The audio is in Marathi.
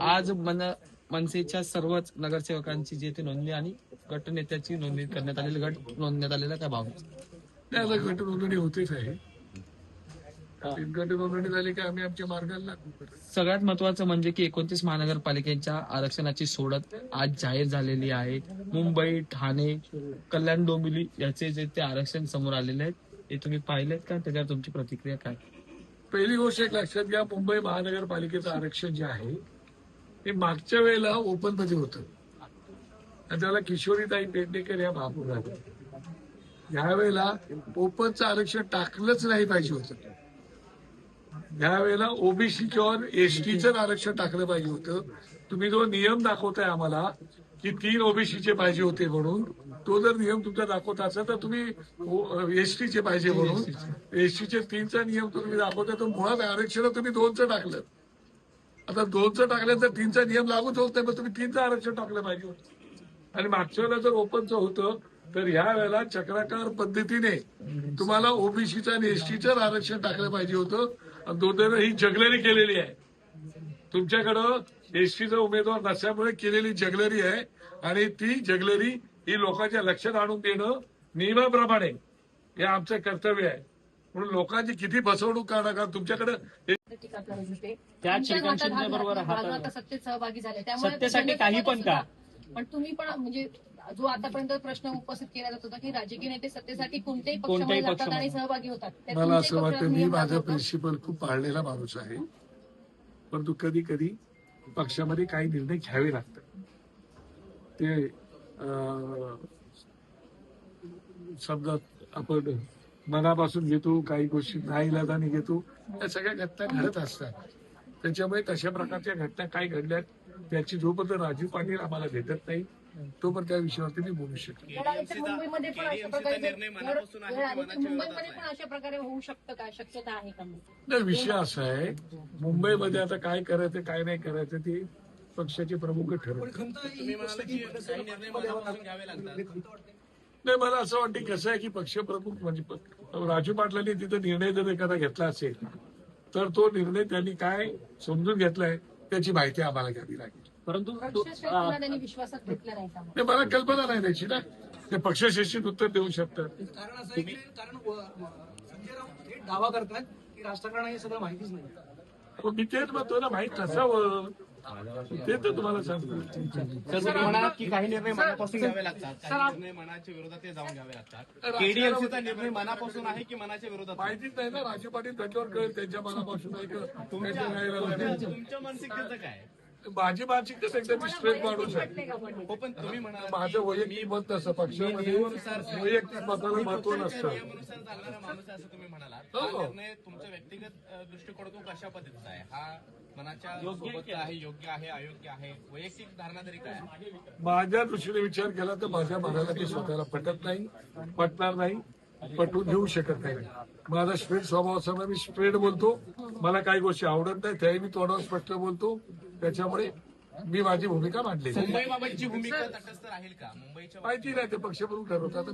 आज मन मनसेच्या सर्वच नगरसेवकांची जी ती नोंदणी आणि गटनेत्याची नोंदणी करण्यात आलेली गट नोंदण्यात आलेला काय भाव? गट नोंदणी होतेच आहे. तीन गट नोंदणी झाली की आम्ही आमच्या मार्गाला लागू सगळ्यात महत्वाचं म्हणजे की एकोणतीस महानगरपालिकेच्या आरक्षणाची सोडत आज जाहीर झालेली आहे. मुंबई ठाणे कल्याण डोंबिवली याचे जे ते आरक्षण समोर आलेले आहेत हे तुम्ही पाहिलेत का? त्याच्यावर तुमची प्रतिक्रिया काय? पहिली गोष्ट एक लक्षात घ्या मुंबई महानगरपालिकेचं आरक्षण जे आहे ते मागच्या वेळेला ओपनमध्ये होतं. आणि त्याला किशोरीताई पेडणेकर या बाबू झाल्या यावेळेला ओपनचं आरक्षण टाकलंच नाही पाहिजे होतं. यावेळेला ओबीसी किंवा एसटीचं आरक्षण टाकलं पाहिजे होतं. तुम्ही जो नियम दाखवताय आम्हाला की तीन ओबीसीचे पाहिजे होते म्हणून तो जर नियम तुमचा दाखवत असेल तर तुम्ही एसटीचे पाहिजे म्हणून. एसटीचे तीनचा नियम तुम्ही दाखवता तर मुळात आरक्षण तुम्ही दोनचं टाकलं. आता दोनचं टाकलं तर तीनचा नियम लागूच होत नाही पण तुम्ही तीनचं आरक्षण टाकलं पाहिजे आणि मागच्या वेळेला जर ओपनचं होतं तर ह्या वेळेला चक्राकार पद्धतीने तुम्हाला ओबीसीचं आणि एसटीचं आरक्षण टाकलं पाहिजे होतं. आणि दोन ही जगलरी केलेली आहे. तुमच्याकडं एसटीचा उमेदवार नसल्यामुळे केलेली जगलरी आहे. आणि ती जगलरी ही लोकांच्या लक्षात आणून देणं नियमाप्रमाणे हे आमचं कर्तव्य आहे. म्हणून लोकांची किती फसवणूक करणार कारण तुमच्याकडे टीका करत होते त्या सत्तेत सहभागी झाले. त्यामुळे काही पण का? पण तुम्ही पण म्हणजे जो आतापर्यंत प्रश्न उपस्थित केला जात होता की राजकीय नेते सत्तेसाठी कोणत्याही कोणत्याही पक्षामध्ये जातात. आणि सहभागी होतात. मला असं वाटतं मी माझा का? प्रिन्सिपल खूप पाळलेला माणूस आहे. परंतु कधी कधी पक्षामध्ये काही निर्णय घ्यावे लागतात. ते समजा आपण मनापासून घेतो काही गोष्टी नाईलाजाने घेतो या सगळ्या घटना घडत असतात. त्याच्यामुळे तशा प्रकारच्या घटना काय घडल्यात त्याची जोपर्यंत राजू पाटील आम्हाला भेटत नाही तोपर्यंत त्या विषयावरती मी बोलू शकतो मुंबईमध्ये पण अशा प्रकारे पण होऊ शकतं का? शक्यता आहे का नाही विषय असा आहे मुंबईमध्ये आता काय करायचं काय नाही करायचं ते पक्षाचे प्रमुख ठरवतात. नाही मला असं वाटतं कसं आहे की पक्षप्रमुख म्हणजे राजू पाटलांनी तिथं निर्णय जर एखादा घेतला असेल तर तो निर्णय त्यांनी काय समजून घेतलाय त्याची माहिती आम्हाला घ्यावी लागेल. परंतु नाही मला कल्पना नाही त्याची ना. ते पक्षश्रेष्ठीत उत्तर देऊ शकतात. कारण असं कारण संजय राऊत थेट दावा करतात की राजकारणाला हे सगळं माहितीच नाही. मग मी तेच म्हणतो ना माहीत नसावं. ते तर तुम्हाला सांगतो तुम्ही म्हणालात की काही निर्णय मनापासून घ्यावे लागतात काही निर्णय मनाच्या विरोधात ते जाऊन घ्यावे लागतात केडीएफसीचा निर्णय मनापासून आहे की मनाच्या विरोधात? माहितीच नाही ना राजू पाटील त्यांच्यावर कळेल त्यांच्या मनापासून आहे. तुमच्या मानसिकतेचं काय माझी मानसिकता एकदम स्ट्रेट माणूस आहे. हो पण तुम्ही म्हणाल माझं वैयक्तिक मत नसतं पक्षामध्ये वैयक्तिक मताला महत्त्व नसतं नियमानुसार चालणारा माणूस आहे असं तुम्ही म्हणालात हो. हा निर्णय तुमच्या व्यक्तिगत अ, दृष्टिकोनातून कशा पद्धतीचा आहे? हा मनाच्या सोबत आहे योग्य आहे अयोग्य आहे? वैयक्तिक धारणा तरी काय? आहे? माझ्या दृष्टीने विचार केला तर माझ्या मनाला ते स्वतःला पटत नाही पटणार नाही पटवून घेऊ शकत नाही. माझा स्ट्रेट स्वभाव असताना मी स्ट्रेट बोलतो. मला काही गोष्टी आवडत नाही त्याही मी तोंडावर स्पष्ट बोलतो. त्याच्यामुळे मी माझी भूमिका मांडली मुंबईबाबतची भूमिका तटस्थ राहील का मुंबईच्या माहिती नाही ते पक्षप्रमुख ठरवतात